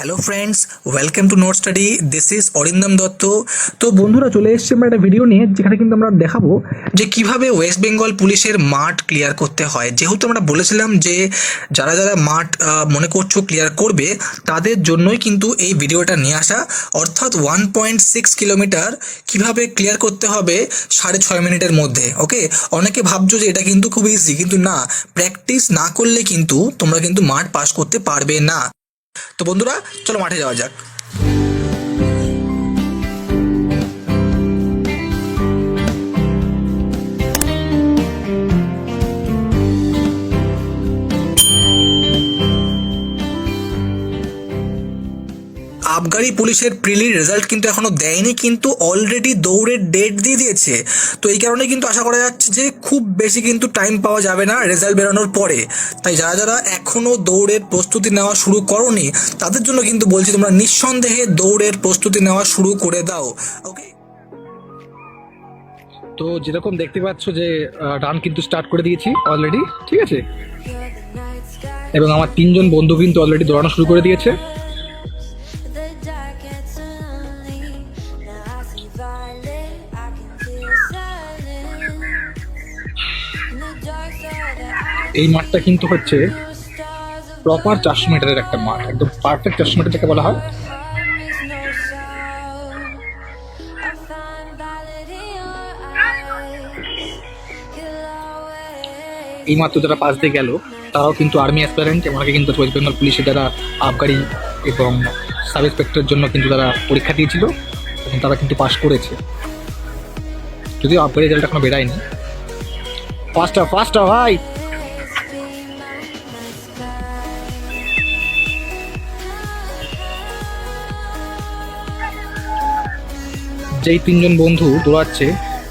Hello friends welcome to note study this is Arindam Dutta তো বন্ধুরা, চলে এসেছি আমরা একটা ভিডিও নিয়ে, যেখানে কিন্তু আমরা দেখাবো যে কীভাবে ওয়েস্ট বেঙ্গল পুলিশের মাঠ ক্লিয়ার করতে হয়। যেহেতু আমরা বলেছিলাম যে যারা যারা মাঠ মনে করছ ক্লিয়ার করবে, তাদের জন্যই কিন্তু এই ভিডিওটা নিয়ে আসা। অর্থাৎ ওয়ান পয়েন্ট সিক্স কিলোমিটার কীভাবে ক্লিয়ার করতে হবে সাড়ে ছয় মিনিটের মধ্যে ওকে অনেকে ভাবছ যে এটা কিন্তু খুব ইজি কিন্তু না। প্র্যাকটিস না করলে কিন্তু তোমরা কিন্তু মাঠ পাস করতে পারবে না। তো বন্ধুরা চলো মাঠে যাওয়া যাক। আবগারি পুলিশের প্রিলির রেজাল্ট কিন্তু এখনও দেয়নি কিন্তু অলরেডি দৌড়ের ডেট দিয়ে দিয়েছে। তো এই কারণে কিন্তু আশা করা যাচ্ছে যে খুব বেশি কিন্তু টাইম পাওয়া যাবে না রেজাল্ট বেরোনোর পরে। তাই যারা যারা এখনও দৌড়ের প্রস্তুতি নেওয়া শুরু করনি তাদের জন্য কিন্তু বলছি তোমরা নিঃসন্দেহে দৌড়ের প্রস্তুতি নেওয়া শুরু করে দাও। ওকে তো যেরকম দেখতে পাচ্ছ যে রান কিন্তু স্টার্ট করে দিয়েছি অলরেডি ঠিক আছে? এবং আমার তিনজন বন্ধু কিন্তু অলরেডি দৌড়ানো শুরু করে দিয়েছে। এই মাঠটা কিন্তু হচ্ছে প্রপার চারশো মিটারের একটা মাঠ, একদম পারফেক্ট চারশো মিটার থেকে বলা হয়। এই মাত্র যারা পাশ দিয়ে গেল, তারাও কিন্তু আর্মি অ্যাসপারেন্ট অনেকে কিন্তু ওয়েস্ট বেঙ্গল পুলিশে যারা আবগারি এবং সাব ইন্সপেক্টরের জন্য কিন্তু তারা পরীক্ষা দিয়েছিল, এবং তারা কিন্তু পাশ করেছে। যদিও আবগারি রেজাল্ট এখনও বেরায়নি। ফার্স্টটা ফার্স্টটা ভাই! যেই তিনজন বন্ধু দৌড়াচ্ছে,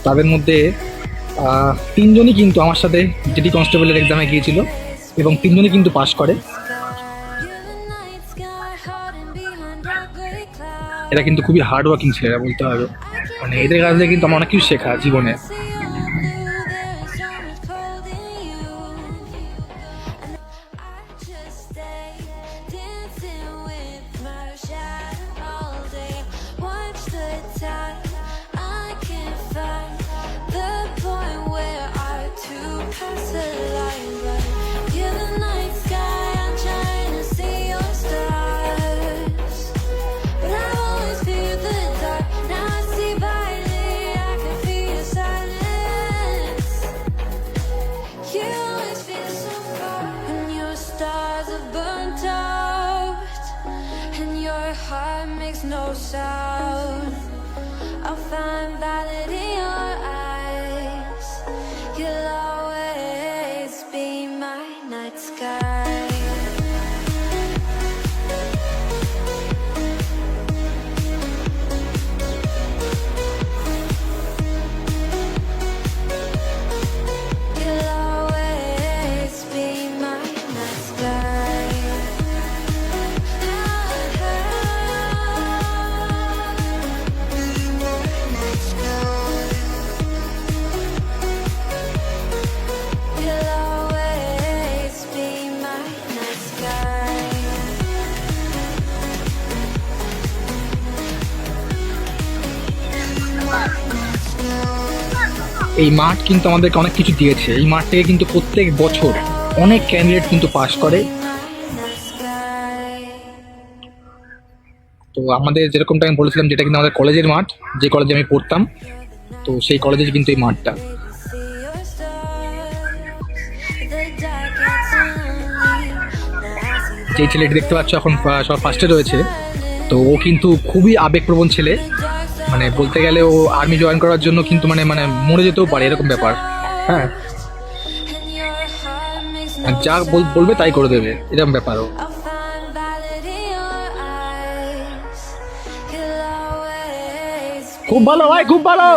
তাদের মধ্যে তিনজনই কিন্তু আমার সাথে জিডি কনস্টেবলের এক্সামে গিয়েছিল এবং তিনজনই কিন্তু পাশ করে. এরা কিন্তু খুবই হার্ড ওয়ার্কিং ছেলেরা বলতে হবে মানে এদের কাছে কিন্তু আমার অনেক কিছু শেখা জীবনে heart makes no sound. I'll find violet in your eyes. এই মাঠ কিন্তু আমাদেরকে অনেক কিছু দিয়েছে। এই মাঠ থেকে কিন্তু প্রত্যেক বছর অনেক ক্যান্ডিডেট কিন্তু পাশ করে। তো আমাদের যেরকমটা আমি বলেছিলাম যেটা কিন্তু আমাদের কলেজের মাঠ, যে কলেজে আমি পড়তাম, তো সেই কলেজের কিন্তু এই মাঠটা। যেই ছেলেটি দেখতে পাচ্ছ এখন ফার্স্টে রয়েছে। তো ও কিন্তু খুবই আবেগপ্রবণ ছেলে। মানে বলতে গেলে ও আর্মি জয়েন করার জন্য কিন্তু মানে মানে মরে যেতেও পারে, এরকম ব্যাপার হ্যাঁ যা বল- বলবে তাই করে দেবে, এরকম ব্যাপার ও I'll find violet in your eyes. You'll always be খুব ভালো ভাই, খুব ভালো.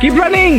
কিপ রানিং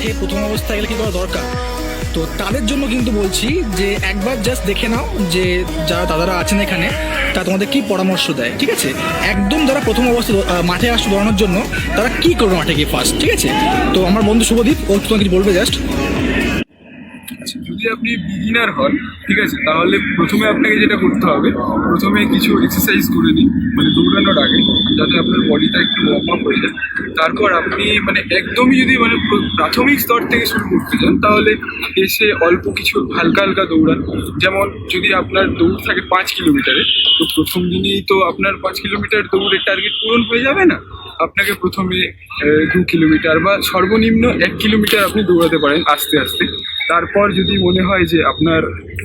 মাঠে প্রথম অবস্থায় গেলে কি করা দরকার। তো তাদের জন্য কিন্তু বলছি যে একবার জাস্ট দেখে নাও যে যারা দাদারা আছেন এখানে তা তোমাদের কি পরামর্শ দেয়, ঠিক আছে? একদম যারা প্রথম অবস্থা মাঠে আসছে দৌড়ানোর জন্য, তারা কি করবে মাঠে গিয়ে ফার্স্ট ঠিক আছে? তো আমার বন্ধু শুভদীপ, ও তোমাকে বলবে জাস্ট যদি আপনি বিগিনার হন, ঠিক আছে, তাহলে প্রথমে আপনাকে যেটা করতে হবে, প্রথমে কিছু এক্সারসাইজ করে নিন মানে দৌড়ানোর আগে, যাতে আপনার বডিটা একটু ওয়ার্ম আপ হয়ে যায়। তারপর আপনি মানে একদমই যদি মানে প্রাথমিক স্তর থেকে শুরু করতে চান, তাহলে এসে অল্প কিছু হালকা হালকা দৌড়ান। যেমন যদি আপনার দৌড় থাকে পাঁচ কিলোমিটারে তো প্রথম দিনেই তো আপনার পাঁচ কিলোমিটার দৌড়ের টার্গেট পূরণ হয়ে যাবে না? আপনাকে প্রথমে দু কিলোমিটার বা সর্বনিম্ন এক কিলোমিটার আপনি দৌড়াতে পারেন আস্তে আস্তে। তারপর যদি মনে হয় যে আপনার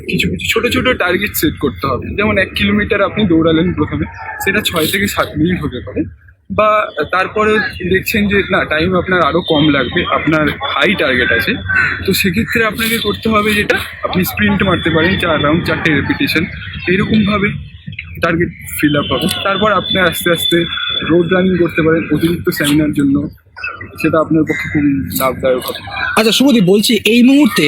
কিছু কিছু ছোট ছোট টার্গেট সেট করতে হবে, যেমন এক কিলোমিটার আপনি দৌড়ালেন প্রথমে, সেটা ছয় থেকে সাত মিনিট হতে পারে। বা তারপরে দেখছেন যে না টাইম আপনার আরও কম লাগবে, আপনার হাই টার্গেট আছে। তো সেক্ষেত্রে আপনাকে করতে হবে যেটা, আপনি স্প্রিন্ট মারতে পারেন, চার রাউন্ড চারটে রেপিটেশন এরকমভাবে টার্গেট ফিল আপ হবে। তারপর আপনি আস্তে আস্তে রোড রানিং করতে পারেন, অতিরিক্ত স্যামিনার জন্য সেটা আপনার পক্ষে খুবই লাভদায়ক হবে। আচ্ছা শুভদীপ বলছি এই মুহূর্তে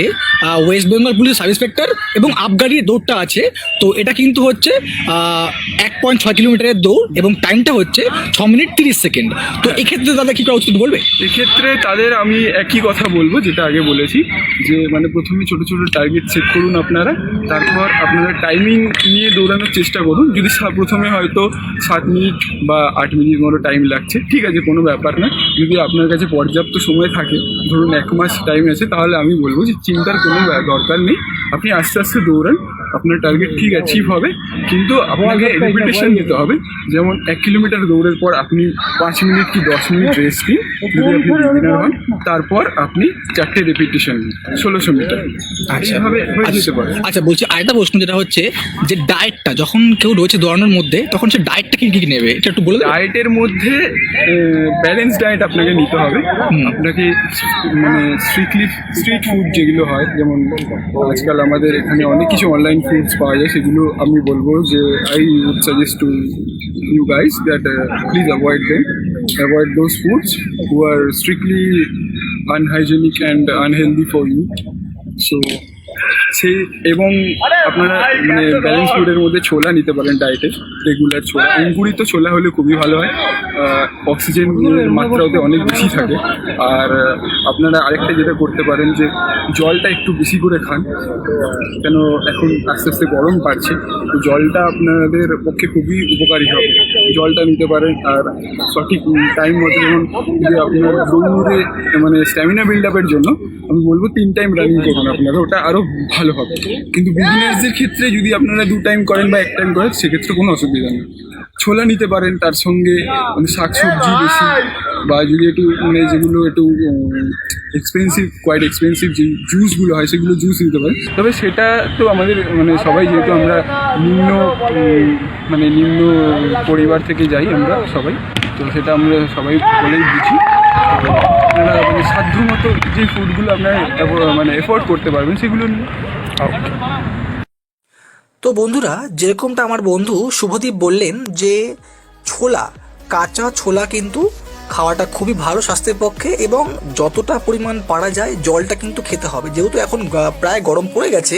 West Bengal police sub inspector এবং আবগারির দৌড়টা আছে। তো এটা কিন্তু হচ্ছে এক পয়েন্ট ছয় কিলোমিটারের দৌড় এবং টাইমটা হচ্ছে ছ মিনিট তিরিশ সেকেন্ড তো এক্ষেত্রে দাদা কি করা উচিত বলবে? এক্ষেত্রে তাদের আমি একই কথা বলব যেটা আগে বলেছি যে মানে প্রথমে ছোট ছোট টার্গেট সেট করুন আপনারা তারপর আপনারা টাইমিং নিয়ে দৌড়ানোর চেষ্টা করুন। যদি প্রথমে হয়তো সাত মিনিট বা আট মিনিট মতো টাইম লাগছে ঠিক আছে কোনো ব্যাপার না। যদি আপনার কাছে পর্যাপ্ত সময় থাকে, ধরুন এক মাস টাইম আছে, তাহলে আমি বলব যে চিন্তার কোনো দরকার নেই। আপনি আস্তে আস্তে দৌড়ান। আপনার টার্গেট ঠিক অ্যাচিভ হবে কিন্তু আপনাকে রেপিটেশন নিতে হবে যেমন এক কিলোমিটার দৌড়ের পর আপনি পাঁচ মিনিট কি দশ মিনিট রেস্ট নিন যদি আপনি বিগিনার হন তারপর আপনি চারটে রেপিটেশন নিন ষোলোশো মিটার এইভাবে হয়ে যেতে পারে। আচ্ছা বলছি আরেকটা প্রশ্ন যেটা হচ্ছে যে ডায়েটটা যখন কেউ রয়েছে দৌড়ানোর মধ্যে তখন সে ডায়েটটা কি কি নেবে? এটা একটু বলে ডায়েটের মধ্যে ব্যালেন্স ডায়েট আপনাকে নিতে হবে। আপনাকে মানে স্ট্রিটলি স্ট্রিট ফুড যেগুলো হয় যেমন আজকাল আমাদের এখানে অনেক কিছু অনলাইন ফুডস পাওয়া যায় সেগুলো আমি বলব যে I would suggest to you guys that please avoid them avoid those foods who are strictly unhygienic and unhealthy for you so সেই এবং আপনারা মানে ব্যালেন্স ফুডের মধ্যে ছোলা নিতে পারেন ডায়েটে রেগুলার ছোলা। অঙ্কুরিত ছোলা হলে খুবই ভালো হয়। অক্সিজেনের মাত্রা ওতে অনেক বেশি থাকে। আর আপনারা আরেকটা যেটা করতে পারেন যে, জলটা একটু বেশি করে খান। কেন এখন আস্তে আস্তে গরম বাড়ছে, তো জলটা আপনাদের পক্ষে খুবই উপকারী হবে। জলটা নিতে পারেন, আর সঠিক টাইম মতো যেমন যদি আপনার দৌড়ে মানে স্ট্যামিনা বিল্ড আপের জন্য, আমি বলব তিন টাইম রানিং করুন আপনারা, ওটা আরও ভালো হবে। কিন্তু বিগিনার্সদের ক্ষেত্রে যদি আপনারা দু টাইম করেন বা এক টাইম করেন, সেক্ষেত্রে কোনো অসুবিধা নেই। ছোলা নিতে পারেন তার সঙ্গে মানে শাকসবজি বেশি, বা যদি একটু মানে যেগুলো একটু এক্সপেন্সিভ কোয়াইট এক্সপেন্সিভ যে জুসগুলো হয়, সেগুলো জুস নিতে পারেন। তবে সেটা তো আমাদের মানে সবাই যেহেতু আমরা নিম্ন মানে নিম্ন পরিবার থেকে যাই আমরা সবাই, তো সেটা আমরা সবাই বলেই বুঝি আপনারা মানে যে ফুডগুলো আপনারা মানে এফোর্ড করতে পারবেন, সেগুলো নিন। তো বন্ধুরা, যেরকমটা আমার বন্ধু শুভদীপ বললেন যে ছোলা, কাঁচা ছোলা কিন্তু খাওয়াটা খুবই ভালো স্বাস্থ্যের পক্ষে এবং যতটা পরিমাণ পারা যায় জলটা কিন্তু খেতে হবে। যেহেতু এখন প্রায় গরম পড়ে গেছে,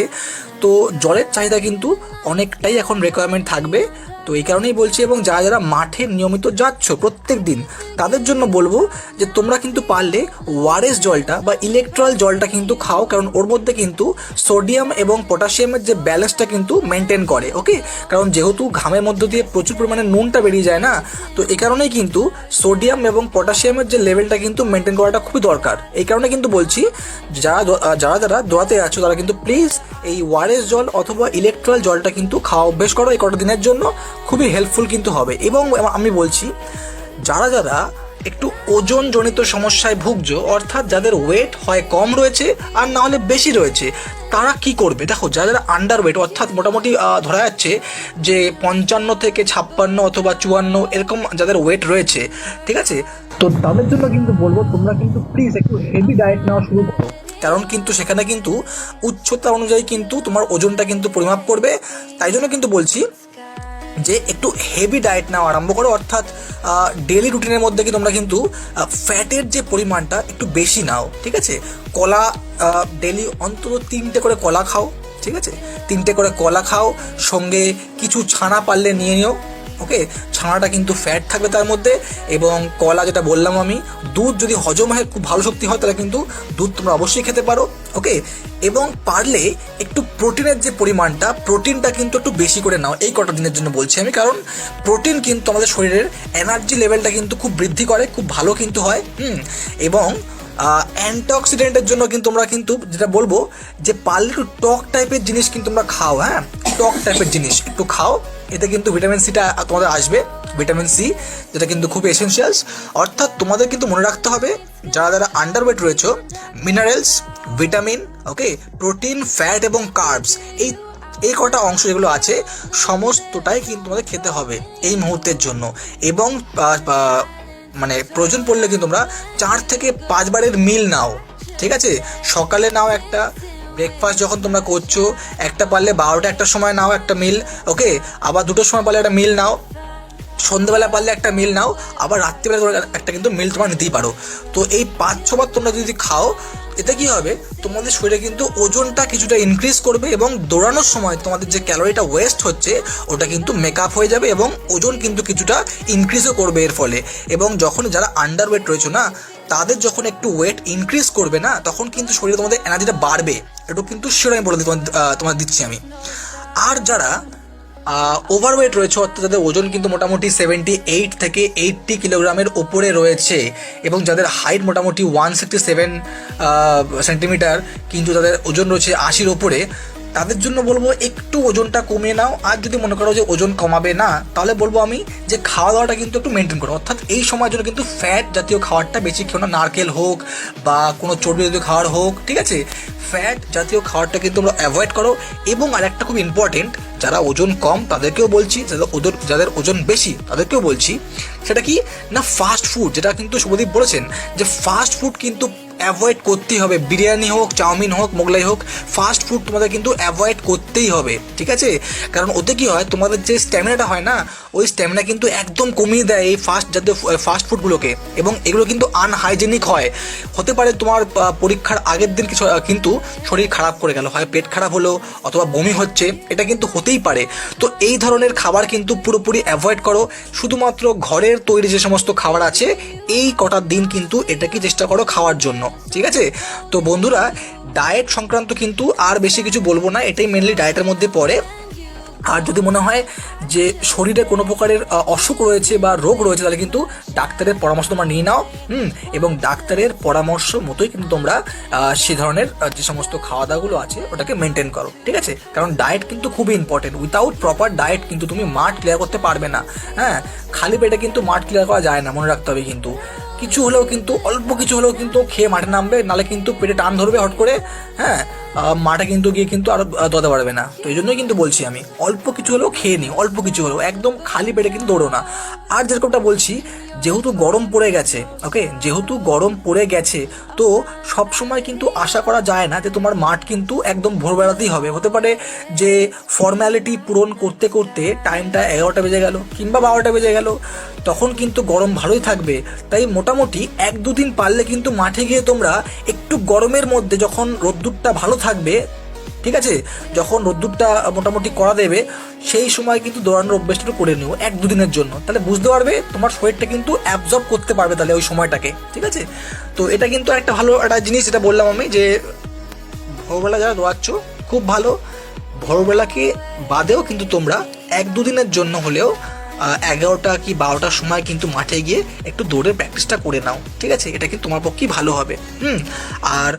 তো জলের চাহিদা কিন্তু অনেকটাই এখন রিকোয়ারমেন্ট থাকবে। তো এই কারণেই বলছি, এবং যারা যারা মাঠে নিয়মিত যাচ্ছ প্রত্যেক দিন, তাদের জন্য বলব যে তোমরা কিন্তু পারলে ওয়ারেস জলটা বা ইলেকট্রল জলটা কিন্তু খাও, কারণ ওর মধ্যে কিন্তু সোডিয়াম এবং পটাশিয়ামের যে ব্যালেন্সটা কিন্তু মেনটেন করে, ওকে? কারণ যেহেতু ঘামের মধ্য দিয়ে প্রচুর পরিমাণে নুনটা বেরিয়ে যায় না, তো এই কারণেই কিন্তু সোডিয়াম এবং পটাশিয়ামের যে লেভেলটা কিন্তু মেনটেন করাটা খুবই দরকার। এই কারণে কিন্তু বলছি, যারা যারা যারা দোয়াতে আছো, তারা কিন্তু প্লিজ এই ওয়ারেস জল অথবা ইলেকট্রল জলটা কিন্তু খাওয়া অভ্যেস করো এই কটা দিনের জন্য খুবই হেল্পফুল কিন্তু হবে। এবং আমি বলছি যারা যারা একটু ওজনজনিত সমস্যায় ভুগছো অর্থাৎ যাদের ওয়েট হয় কম রয়েছে আর না হলে বেশি রয়েছে তারা কি করবে? দেখো যারা যারা আন্ডার ওয়েট অর্থাৎ মোটামুটি ধরা যাচ্ছে যে পঞ্চান্ন থেকে ছাপ্পান্ন অথবা চুয়ান্ন এরকম যাদের ওয়েট রয়েছে ঠিক আছে? তো তাদের জন্য কিন্তু বলব তোমরা কিন্তু প্লিজ একটু হেভি ডায়েট নেওয়া শুরু করো। কারণ কিন্তু সেখানে কিন্তু উচ্চতা অনুযায়ী কিন্তু তোমার ওজনটা কিন্তু পরিমাপ করবে। তাই জন্য কিন্তু বলছি যে একটু হেভি ডায়েট নেওয়া আরম্ভ করো, অর্থাৎ ডেলি রুটিনের মধ্যে কি তোমরা কিন্তু ফ্যাটের যে পরিমাণটা একটু বেশি নাও, ঠিক আছে? কলা ডেলি অন্তত তিনটে করে কলা খাও, ঠিক আছে? তিনটে করে কলা খাও, সঙ্গে কিছু ছানা পারলে নিয়ে নিও, ওকে? ছানাটা কিন্তু ফ্যাট থাকবে তার মধ্যে, এবং কলা যেটা বললাম আমি, দুধ যদি হজম হয়, খুব ভালো শক্তি হয়, তাহলে কিন্তু দুধ তোমরা অবশ্যই খেতে পারো, ওকে? এবং পারলে একটু প্রোটিনের যে পরিমাণটা, প্রোটিনটা কিন্তু একটু বেশি করে নাও এই কটা দিনের জন্য বলছি আমি, কারণ প্রোটিন কিন্তু আমাদের শরীরের এনার্জি লেভেলটা কিন্তু খুব বৃদ্ধি করে, খুব ভালো কিন্তু হয়, হুম, এবং অ্যান্টিঅক্সিডেন্টের জন্য কিন্তু তোমরা কিন্তু যেটা বলব যে পারলে একটু টক টাইপের জিনিস কিন্তু তোমরা খাও হ্যাঁ টক টাইপের জিনিস একটু খাও, এতে কিন্তু ভিটামিন সিটা তোমাদের আসবে ভিটামিন সি যেটা কিন্তু খুব এসেনশিয়ালস অর্থাৎ তোমাদের কিন্তু মনে রাখতে হবে, যারা যারা আন্ডারওয়েট রয়েছে minerals vitamin, okay, protein, fat এবং কার্বস। এই এই কটা অংশ যেগুলো আছে, সমস্তটাই কিন্তু তোমাদের খেতে হবে এই মুহূর্তের জন্য। এবং মানে প্রয়োজন পড়লে কিন্তু তোমরা চার থেকে পাঁচবারের মিল নাও, ঠিক আছে? সকালে নাও একটা ব্রেকফাস্ট যখন তোমরা করছ, একটা পারলে বারোটা একটার সময় নাও একটা মিল, ওকে? আবার দুটোর সময় পারলে একটা মিল নাও সন্ধ্যেবেলা পারলে একটা মিল নাও, আবার রাত্রিবেলা তোমরা একটা কিন্তু মিল তোমরা নিতেই পারো। তো এই পাঁচ ছবার তোমরা যদি খাও, এতে কি হবে? তোমাদের শরীরে কিন্তু ওজনটা কিছুটা ইনক্রিজ করবে এবং দৌড়ানোর সময় তোমাদের যে ক্যালোরিটা ওয়েস্ট হচ্ছে, ওটা কিন্তু মেকআপ হয়ে যাবে এবং ওজন কিন্তু কিছুটা ইনক্রিজও করবে এর ফলে। এবং যখন যারা আন্ডার ওয়েট রয়েছে না, তাদের যখন একটু ওয়েট ইনক্রিজ করবে না, তখন কিন্তু শরীরে তোমাদের এনার্জিটা বাড়বে। একটু কিন্তু শিওর আমি বলে দিই তোমার তোমার দিচ্ছি আমি। আর যারা ওভারওয়েট রয়েছে, অর্থাৎ যাদের ওজন কিন্তু মোটামুটি সেভেন্টি এইট থেকে এইটটি কিলোগ্রামের ওপরে রয়েছে এবং যাদের হাইট মোটামুটি ওয়ান সিক্সটি সেভেন সেন্টিমিটার কিন্তু তাদের ওজন রয়েছে আশির ওপরে তাদের জন্য বলব একটু ওজনটা কমিয়ে নাও। আর যদি মনে করো যে ওজন কমাবে না, তাহলে বলব আমি যে খাওয়া দাওয়াটা কিন্তু একটু মেনটেন করো। অর্থাৎ এই সময়ের জন্য কিন্তু ফ্যাট জাতীয় খাবারটা বেশি খেও না। নারকেল হোক বা কোনো চর্বি জাতীয় খাবার হোক, ঠিক আছে? ফ্যাট জাতীয় খাবারটা কিন্তু তোমরা অ্যাভয়েড করো। এবং আরেকটা খুব ইম্পর্টেন্ট যারা ওজন কম তাদেরকেও বলছি, যাদের ওজন যাদের ওজন বেশি তাদেরকেও বলছি, সেটা কি? না ফাস্ট ফুড যেটা কিন্তু শুভদীপ বলেছেন, যে ফাস্ট ফুড কিন্তু অ্যাভয়েড করতেই হবে। বিরিয়ানি হোক, চাউমিন হোক, মোগলাই হোক ফাস্ট ফুড তোমাদের কিন্তু অ্যাভয়েড করতেই হবে, ঠিক আছে? কারণ ওতে কী হয়, তোমাদের যে স্ট্যামিনাটা হয় না ওই স্ট্যামিনা কিন্তু একদম কমিয়ে দেয় এই ফাস্ট জাতীয় ফাস্ট ফুডগুলোকে এবং এগুলো কিন্তু আনহাইজেনিক হয়। হতে পারে তোমার পরীক্ষার আগের দিন কিছু কিন্তু শরীর খারাপ করে গেল। হয় পেট খারাপ হলো, অথবা বমি হচ্ছে, এটা কিন্তু হতেই পারে। তো এই ধরনের খাবার কিন্তু পুরোপুরি অ্যাভয়েড করো। শুধুমাত্র ঘরের তৈরি যে সমস্ত খাবার আছে, এই কটার দিন কিন্তু এটাকে চেষ্টা করো খাওয়ার জন্য। ঠিক আছে? তো বন্ধুরা ডায়েট সংক্রান্ত কিন্তু আর বেশি কিছু বলব না। এটাই মেনলি ডায়েটের মধ্যে পড়ে। আর যদি মনে হয় যে শরীরে কোনো প্রকারের অসুখ রয়েছে বা রোগ রয়েছে, তাহলে কিন্তু ডাক্তারের পরামর্শ তোমরা নিয়ে নাও, হুম? এবং ডাক্তারের পরামর্শ মতোই কিন্তু তোমরা সে ধরনের যে সমস্ত খাওয়া দাওয়াগুলো আছে, ওটাকে মেনটেন করো, ঠিক আছে? কারণ ডায়েট কিন্তু খুবই ইম্পর্টেন্ট উইথাউট প্রপার ডায়েট কিন্তু তুমি মাঠ ক্লিয়ার করতে পারবে না হ্যাঁ? খালি পেটে কিন্তু মাঠ ক্লিয়ার করা যায় না, মনে রাখতে হবে কিন্তু। কিছু হলেও কিন্তু, অল্প কিছু হলেও কিন্তু খেয়ে মাঠে নামবে, নালে কিন্তু পেটে টান ধরবে হট করে হ্যাঁ মাঠে কিন্তু গিয়ে কিন্তু আরও দতে পারবে না। তো এই জন্যই কিন্তু বলছি আমি, অল্প কিছু হলেও খেয়ে নিই অল্প কিছু হলেও, একদম খালি পেটে কিন্তু দৌড়ো না। আর যেরকমটা বলছি যেহেতু গরম পড়ে গেছে ওকে যেহেতু গরম পড়ে গেছে, তো সব সময় কিন্তু আশা করা যায় না যে তোমার মাঠ কিন্তু একদম ভোরবেলাতেই হবে। হতে পারে যে ফর্ম্যালিটি পূরণ করতে করতে টাইমটা এগারোটা বেজে গেল কিংবা বারোটা বেজে গেল, তখন কিন্তু গরম ভালোই থাকবে। তাই মোটামুটি এক দুদিন পারলে কিন্তু মাঠে গিয়ে তোমরা একটু গরমের মধ্যে যখন রোদ্দুরটা ভালো থাকবে ঠিক আছে? যখন রোদ্দুরটা মোটামুটি করা দেবে, সেই সময় কিন্তু দৌড়ানোর অভ্যেসটা করে নিও এক দুদিনের জন্য। তাহলে বুঝতে পারবে তোমার শরীরটা কিন্তু অ্যাবজর্ব করতে পারবে তাহলে ওই সময়টাকে, ঠিক আছে? তো এটা কিন্তু একটা ভালো একটা জিনিস, যেটা বললাম আমি, যে ভোরবেলা যারা দৌড়াচ্ছ, খুব ভালো। ভোরবেলাকে বাদেও কিন্তু তোমরা এক দুদিনের জন্য হলেও এগারোটা কি বারোটার সময় কিন্তু মাঠে গিয়ে একটু দৌড়ের প্র্যাকটিসটা করে নাও, ঠিক আছে? এটা কিন্তু তোমার পক্ষেই ভালো হবে। হুম? আর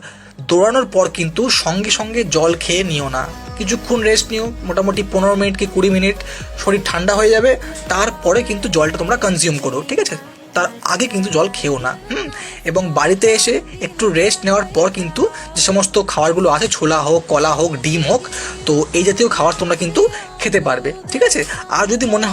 দৌড়ানোর পর কিন্তু সঙ্গে সঙ্গে জল খেয়ে নিও না। কিছুক্ষণ রেস্ট নিও, মোটামুটি পনেরো মিনিট কি কুড়ি মিনিট শরীর ঠান্ডা হয়ে যাবে, তারপরে কিন্তু জলটা তোমরা কনজিউম করো, ঠিক আছে? তার আগে কিন্তু জল খেও না, হুম? এবং বাড়িতে এসে একটু রেস্ট নেওয়ার পর কিন্তু যে সমস্ত খাবারগুলো আছে, ছোলা হোক, কলা হোক, ডিম হোক, তো এই জাতীয় খাবার তোমরা কিন্তু খেতে পারবে, ঠিক আছে? আর যদি মনে হয়